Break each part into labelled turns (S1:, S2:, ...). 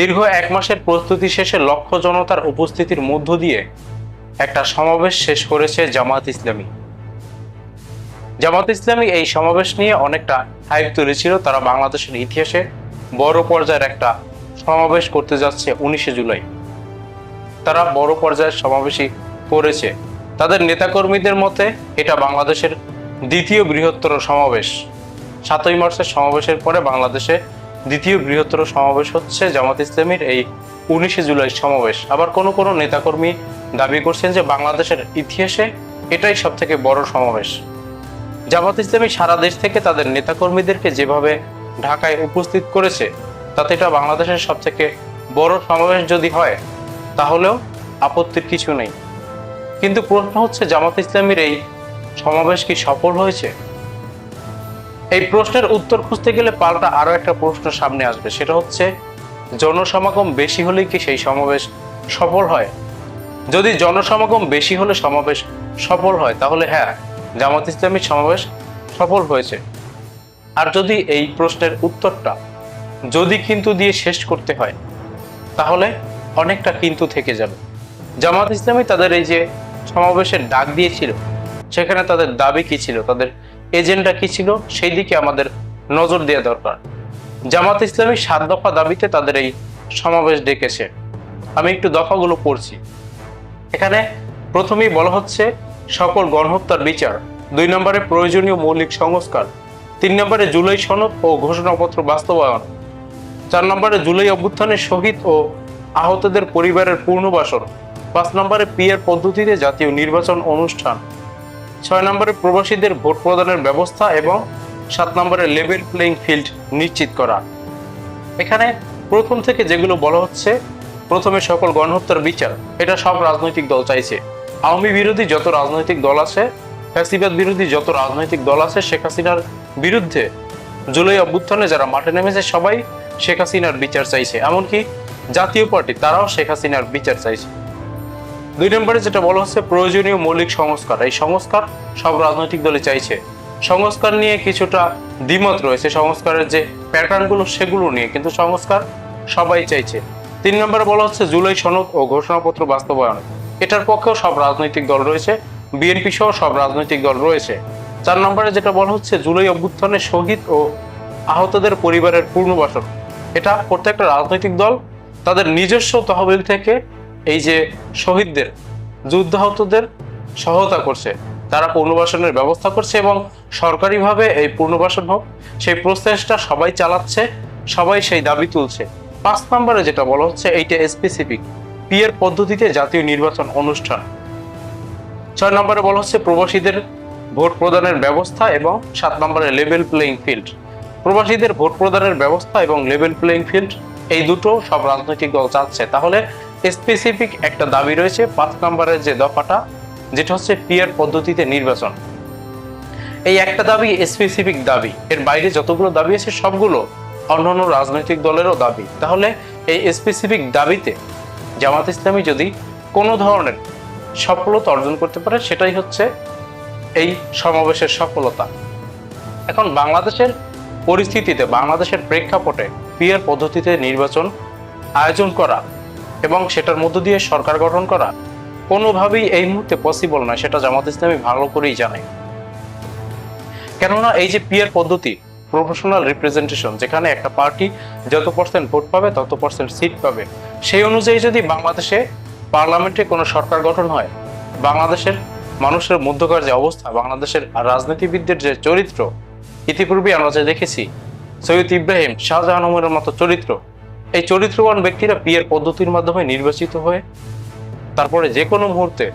S1: দীর্ঘ এক মাসের প্রস্তুতি শেষে লক্ষ জনতার উপস্থিতির মধ্য দিয়ে একটা সমাবেশ শেষ করেছে জামাত ইসলামী জামাত ইসলামী এই সমাবেশ নিয়ে অনেকটা হাইপ তুলেছিল তারা বাংলাদেশের ইতিহাসে বড় পর্যায়ের একটা সমাবেশ করতে যাচ্ছে উনিশে জুলাই তারা বড় পর্যায়ের সমাবেশই করেছে তাদের নেতাকর্মীদের মতে এটা বাংলাদেশের দ্বিতীয় বৃহত্তর সমাবেশ সাতই মার্চের সমাবেশের পরে বাংলাদেশে দ্বিতীয় বৃহত্তর সমাবেশ হচ্ছে জামাত ইসলামীর এই উনিশে জুলাই সমাবেশ আবার কোনো কোনো নেতাকর্মী দাবি করছেন যে বাংলাদেশের ইতিহাসে এটাই সব থেকে বড় সমাবেশ জামাত ইসলামী সারা দেশ থেকে তাদের নেতাকর্মীদেরকে যেভাবে ঢাকায় উপস্থিত করেছে তাতে এটা বাংলাদেশের সব থেকে বড় সমাবেশ যদি হয় তাহলেও আপত্তির কিছু নেই কিন্তু প্রশ্ন হচ্ছে জামাত ইসলামীর এই সমাবেশ কি সফল হয়েছে এই প্রশ্নের উত্তর খুঁজতে গেলে পাল্টা আরও একটা প্রশ্ন সামনে আসবে সেটা হচ্ছে জনসমাগম বেশি হলেই কি সেই সমাবেশ সফল হয় যদি জনসমাগম বেশি হলে সমাবেশ সফল হয় তাহলে হ্যাঁ জামাত ইসলামী সমাবেশ সফল হয়েছে আর যদি এই প্রশ্নের উত্তরটা যদি কিন্তু দিয়ে শেষ করতে হয় তাহলে অনেকটা কিন্তু থেকে যাবে জামাত ইসলামী তাদের এই যে সমাবেশের ডাক দিয়েছিল সেখানে তাদের দাবি কী ছিল তাদের এজেন্ডা কি ছিল সেই দিকে আমাদের নজর দেওয়া দরকার জামাত ইসলামী সাত দফা দাবিতে তাদের এই সমাবেশ ডেকেছে আমি একটু দফাগুলো পড়ছি এখানে প্রথমেই বলা হচ্ছে সকল গণহত্যার বিচার দুই নম্বরে প্রয়োজনীয় মৌলিক সংস্কার তিন নম্বরে জুলাই সনদ ও ঘোষণাপত্র বাস্তবায়ন চার নম্বরে জুলাই অভ্যুত্থানে শহীদ ও আহতদের পরিবারের পূর্ণবাসন পাঁচ নম্বরে পিয়ার পদ্ধতিতে জাতীয় নির্বাচন অনুষ্ঠান ছয় নম্বরে প্রবাসীদের ভোট প্রদানের ব্যবস্থা এবং সাত নম্বরে লেভেল প্লেইং ফিল্ড নিশ্চিত করা এখানে প্রথম থেকে যেগুলো বলা হচ্ছে প্রথমে সকল গণহত্যার বিচার এটা সব রাজনৈতিক দল চাইছে আওয়ামী বিরোধী যত রাজনৈতিক দল আছে ফ্যাসিবাদ বিরোধী যত রাজনৈতিক দল আছে শেখ হাসিনার বিরুদ্ধে জুলাই অভ্যুত্থানে যারা মাঠে নেমেছে সবাই শেখ হাসিনার বিচার চাইছে এমনকি জাতীয় পার্টি তারাও শেখ হাসিনার বিচার চাইছে দুই নম্বরে যেটা বলা হচ্ছে প্রয়োজনীয় মৌলিক সংস্কার এই সংস্কার সব রাজনৈতিক দলে চাইছে সংস্কার নিয়ে কিছুটা দ্বিমত রয়েছে সংস্কারের যে প্যাটার্নগুলো সেগুলো নিয়ে কিন্তু সংস্কার সবাই চাইছে তিন নম্বরে বলা হচ্ছে জুলাই সনদ ও ঘোষণাপত্র বাস্তবায়ন এটার পক্ষেও সব রাজনৈতিক দল রয়েছে বিএনপি সহ সব রাজনৈতিক দল রয়েছে চার নম্বরে যেটা বলা হচ্ছে জুলাই অভ্যুত্থানে শহীদ ও আহতদের পরিবারের পূর্ণবাসন এটা প্রত্যেকটা রাজনৈতিক দল তাদের নিজস্ব তহবিল থেকে এই যে শহীদদের যুদ্ধাহতদের সহায়তা করছে তারা পুনর্বাসনের ব্যবস্থা করছে এবং সরকারিভাবে এই পুনর্বাসন হোক সেই প্রসেসটা সবাই চালাচ্ছে সবাই সেই দাবি তুলছে পাঁচ নম্বরে যেটা বলা হচ্ছে এইটা স্পেসিফিক পিয়ের পদ্ধতিতে জাতীয় নির্বাচন অনুষ্ঠান ছয় নম্বরে বলা হচ্ছে প্রবাসীদের ভোট প্রদানের ব্যবস্থা এবং সাত নম্বরে লেভেল প্লেইং ফিল্ড প্রবাসীদের ভোট প্রদানের ব্যবস্থা এবং লেভেল প্লেইং ফিল্ড এই দুটো সব রাজনৈতিক দল চাচ্ছে তাহলে স্পেসিফিক একটা দাবি রয়েছে পাঁচ নম্বরের যে দফাটা যেটা হচ্ছে পিয়ার পদ্ধতিতে নির্বাচন এই একটা দাবি স্পেসিফিক দাবি এর বাইরে যতগুলো দাবি আছে সবগুলো অন্য রাজনৈতিক দলেরও দাবি তাহলে এই স্পেসিফিক দাবিতে জামাত ইসলামী যদি কোনো ধরনের সফলতা অর্জন করতে পারে সেটাই হচ্ছে এই সমাবেশের সফলতা এখন বাংলাদেশের পরিস্থিতিতে বাংলাদেশের প্রেক্ষাপটে পিয়ার পদ্ধতিতে নির্বাচন আয়োজন করা এবং সেটার মধ্য দিয়ে সরকার গঠন করা কোনোভাবেই এই মুহূর্তে পসিবল নয় সেটা জামাত ইসলামী ভালো করেই জানে কেননা এই যে পিয়ার পদ্ধতি প্রফেশনাল রিপ্রেজেন্টেশন যেখানে একটা পার্টি যত পার্সেন্ট ভোট পাবে তত পার্সেন্ট সিট পাবে সেই অনুযায়ী যদি বাংলাদেশে পার্লামেন্টে কোনো সরকার গঠন হয় বাংলাদেশের মানুষের মধ্যকার যে অবস্থা বাংলাদেশের রাজনীতিবিদদের যে চরিত্র ইতিপূর্বে আমরা যে দেখেছি সৈয়দ ইব্রাহিম শাহজাহান মতো চরিত্র এই চরিত্রবান ব্যক্তিরা পিয়ের পদ্ধতির মাধ্যমে নির্বাচিত হয়ে তারপরে যে কোনো মুহূর্তে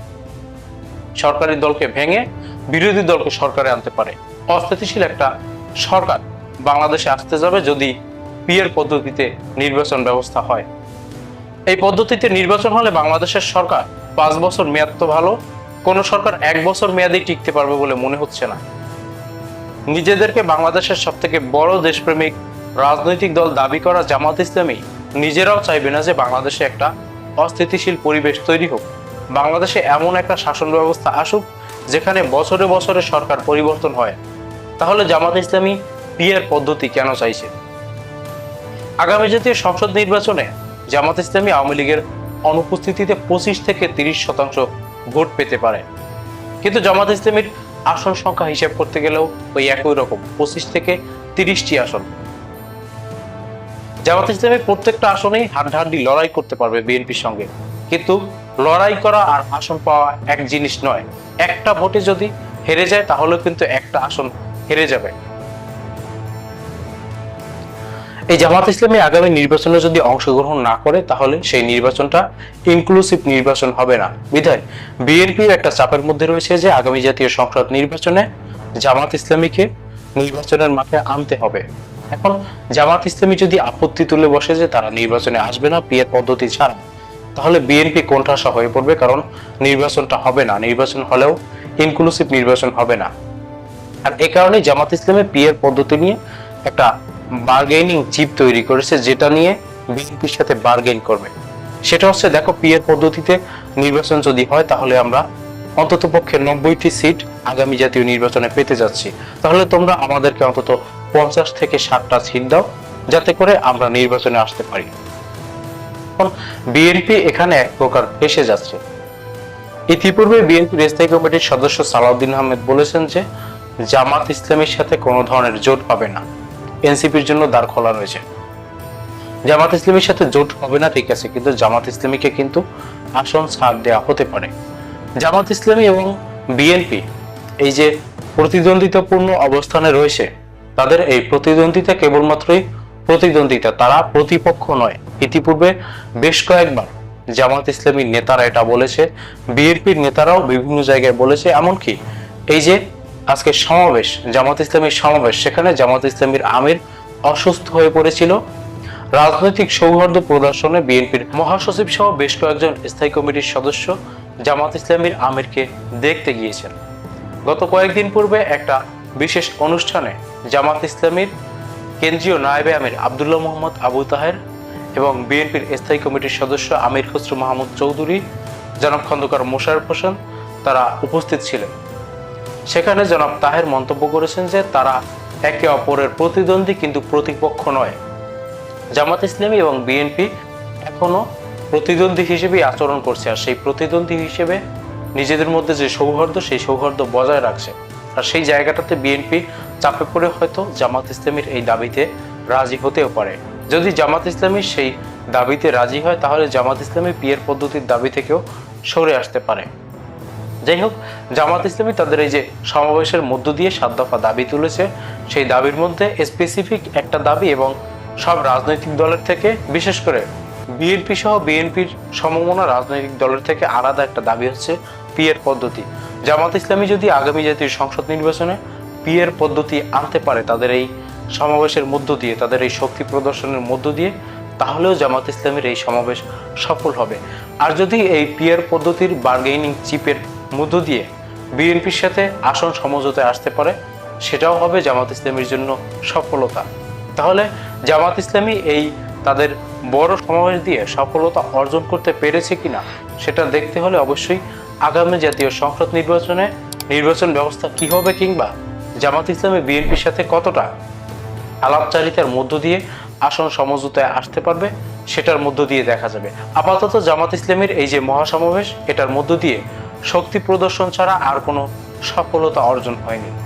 S1: সরকারি দলকে ভেঙে বিরোধী দলকে সরকারে আনতে পারে অস্থিতিশীল একটা সরকার বাংলাদেশে আসতে যাবে যদি পিয়ের পদ্ধতিতে নির্বাচন ব্যবস্থা হয় এই পদ্ধতিতে নির্বাচন হলে বাংলাদেশের সরকার পাঁচ বছর মেয়াদ তো ভালো কোনো সরকার এক বছর মেয়াদেই টিকতে পারবে বলে মনে হচ্ছে না নিজেদেরকে বাংলাদেশের সবথেকে বড় দেশপ্রেমিক রাজনৈতিক দল দাবি করা জামাত ইসলামী নিজেরাও চাইবে না যে বাংলাদেশে একটা অস্থিতিশীল পরিবেশ তৈরি হোক বাংলাদেশে এমন একটা শাসন ব্যবস্থা আসুক যেখানে বছরে বছরে সরকার পরিবর্তন হয় তাহলে জামাত ইসলামী বিয়ের পদ্ধতি কেন চাইছে আগামী জাতীয় সংসদ নির্বাচনে জামাত ইসলামী আওয়ামী লীগের অনুপস্থিতিতে পঁচিশ থেকে তিরিশ শতাংশ ভোট পেতে পারে কিন্তু জামাত ইসলামীর আসন সংখ্যা হিসাব করতে গেলেও ওই একই রকম পঁচিশ থেকে তিরিশটি আসন জামাত ইসলামের প্রত্যেকটা আসনেই হাড্ডাহাড্ডি লড়াই করতে পারবে বিএনপির সঙ্গে কিন্তু লড়াই করা আর আসন পাওয়া এক জিনিস নয় একটা ভোটে যদি হেরে যায় তাহলে কিন্তু একটা আসন হেরে যাবে এই জামাত ইসলামী আগামী নির্বাচনে যদি অংশগ্রহণ না করে তাহলে সেই নির্বাচনটা ইনক্লুসিভ নির্বাচন হবে না বিধায় বিএনপির একটা চাপের মধ্যে রয়েছে যে আগামী জাতীয় সংসদ নির্বাচনে জামাত ইসলামীকে নির্বাচনের মাঠে আনতে হবে এখন জামাত ইসলামী যদি আপত্তি তুলে বসে যে তারা নির্বাচনে আসবে না পিএর পদ্ধতি ছাড়া তাহলে বিএনপি কোণঠাসা হয়ে পড়বে কারণ নির্বাচনটা হবে না নির্বাচন হলেও ইনক্লুসিভ নির্বাচন হবে না আর এ কারণে জামাত ইসলামে পিএর পদ্ধতি নিয়ে একটা বার্গেনিং চিপ তৈরি করেছে যেটা নিয়ে বিএনপির সাথে বার্গেন করবে সেটা হচ্ছে দেখো পিএর পদ্ধতিতে নির্বাচন যদি হয় তাহলে আমরা অন্তত পক্ষে নব্বইটি সিট আগামী জাতীয় নির্বাচনে পেতে যাচ্ছি তাহলে তোমরা আমাদেরকে অন্তত পঞ্চাশ থেকে ষাটটা সিট দাও যাতে করে আমরা নির্বাচনে আসতে পারি বিএনপি এখানে এক প্রকার ফেসে যাচ্ছে ইতিপূর্বে বিএনপির স্থায়ী কমিটির সদস্য সালাউদ্দিন আহমেদ বলেছেন যে জামাত ইসলামের সাথে কোনো ধরনের জোট পাবে না এনসিপির জন্য দ্বার খোলা রয়েছে জামাত ইসলামের সাথে জোট হবে না ঠিক আছে কিন্তু জামাত ইসলামীকে কিন্তু আসন ছাড় দেওয়া হতে পারে জামাত ইসলামী এবং বিএনপি এই যে প্রতিদ্বন্দ্বিতাপূর্ণ অবস্থানে রয়েছে তাদের এই প্রতিদ্বন্দ্বিতা কেবলমাত্রই প্রতিদ্বন্দ্বিতা তারা প্রতিপক্ষ নয় ইতিপূর্বে বেশ কয়েকবার জামাত ইসলামীর নেতারা এটা বলেছে বিএনপির নেতারাও বিভিন্ন জায়গায় বলেছে এমনকি এই যে আজকে সমাবেশ জামাত ইসলামীর সমাবেশ সেখানে জামাত ইসলামীর আমির অসুস্থ হয়ে পড়েছিল রাজনৈতিক সৌহার্দ্য প্রদর্শনে বিএনপির মহাসচিব সহ বেশ কয়েকজন স্থায়ী কমিটির সদস্য জামাত ইসলামীর আমিরকে দেখতে গিয়েছেন গত কয়েকদিন পূর্বে একটা বিশেষ অনুষ্ঠানে জামাত ইসলামীর কেন্দ্রীয় নায়েবে আমির আবদুল্লাহ মোহাম্মদ আবু তাহের এবং বিএনপির স্থায়ী কমিটির সদস্য আমির খসরু মাহমুদ চৌধুরী জনাব খন্দকার মোশারফ হোসেন তারা উপস্থিত ছিলেন সেখানে জনাব তাহের মন্তব্য করেছেন যে তারা একে অপরের প্রতিদ্বন্দ্বী কিন্তু প্রতিপক্ষ নয় জামাত ইসলামী এবং বিএনপি এখনও প্রতিদ্বন্দ্বী হিসেবেই আচরণ করছে আর সেই প্রতিদ্বন্দ্বী হিসেবে নিজেদের মধ্যে যে সৌহার্দ্য সেই সৌহার্দ্য বজায় রাখছে আর সেই জায়গাটাতে বিএনপি চাপে পড়ে হয়তো জামাত ইসলামীর এই দাবিতে রাজি হতেও পারে যদি জামাত ইসলামী সেই দাবিতে রাজি হয় তাহলে জামাত ইসলামী পিয়ের পদ্ধতির দাবি থেকেও সরে আসতে পারে যাই হোক জামাত ইসলামী তাদের এই যে সমাবেশের মধ্য দিয়ে সাত দফা দাবি তুলেছে সেই দাবির মধ্যে স্পেসিফিক একটা দাবি এবং সব রাজনৈতিক দলের থেকে বিশেষ করে বিএনপি সহ বিএনপির সমমনা রাজনৈতিক দলের থেকে আলাদা একটা দাবি হচ্ছে পিয়ের পদ্ধতি জামাত ইসলামী যদি আগামী জাতীয় সংসদ নির্বাচনে পিয়ের পদ্ধতি আনতে পারে তাদের এই সমাবেশের মধ্য দিয়ে তাদের এই শক্তি প্রদর্শনের মধ্য দিয়ে তাহলেও জামাত ইসলামের এই সমাবেশ সফল হবে আর যদি এই পিয়ার পদ্ধতির বার্গেনিং চিপের মধ্য দিয়ে বিএনপির সাথে আসন সমঝোতায় আসতে পারে সেটাও হবে জামাত ইসলামের জন্য সফলতা তাহলে জামাত ইসলামী এই তাদের বড় সমাবেশ দিয়ে সফলতা অর্জন করতে পেরেছে কিনা সেটা দেখতে হলে অবশ্যই আগামী জাতীয় সংসদ নির্বাচনে নির্বাচন ব্যবস্থা কি হবে কিংবা জামাত ইসলামী বিএনপির সাথে কতটা আলাপচারিতার মধ্য দিয়ে আসন সমঝোতায় আসতে পারবে সেটার মধ্য দিয়ে দেখা যাবে আপাতত জামাত ইসলামের এই যে মহাসমাবেশ এটার মধ্য দিয়ে শক্তি প্রদর্শন ছাড়া আর কোনো সফলতা অর্জন হয়নি